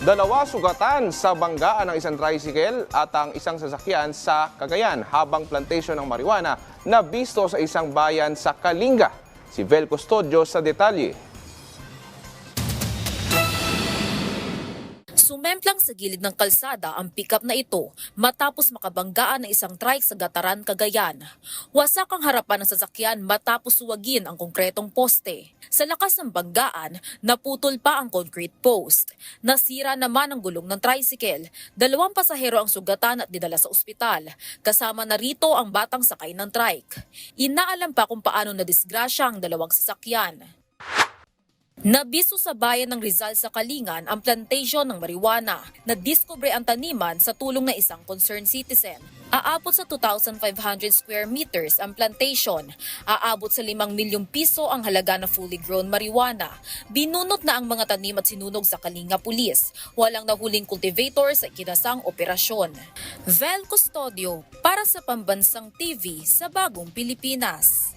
Dalawa sugatan sa banggaan ng isang tricycle at ang isang sasakyan sa Cagayan habang plantation ng marijuana na bisto sa isang bayan sa Kalinga. Si Vel Custodio sa detalye. Sumemplang sa gilid ng kalsada ang pickup na ito matapos makabanggaan ng isang trike sa Gataran, Cagayan. Wasak ang harapan ng sasakyan matapos suwagin ang konkretong poste. Sa lakas ng banggaan, naputol pa ang concrete post. Nasira naman ang gulong ng tricycle. Dalawang pasahero ang sugatan at dinala sa ospital. Kasama na rito ang batang sakay ng trike. Inaalam pa kung paano nadisgrasya ang dalawang sasakyan. Nabiso sa bayan ng Rizal sa Kalingan ang plantation ng marijuana na diskubre ang taniman sa tulong ng isang concerned citizen. Aabot sa 2,500 square meters ang plantation. Aabot sa 5 milyong piso ang halaga na fully grown marijuana. Binunot na ang mga tanim at sinunog sa Kalinga Pulis. Walang nahuling cultivator sa ikinasang operasyon. Vel Custodio para sa Pambansang TV sa Bagong Pilipinas.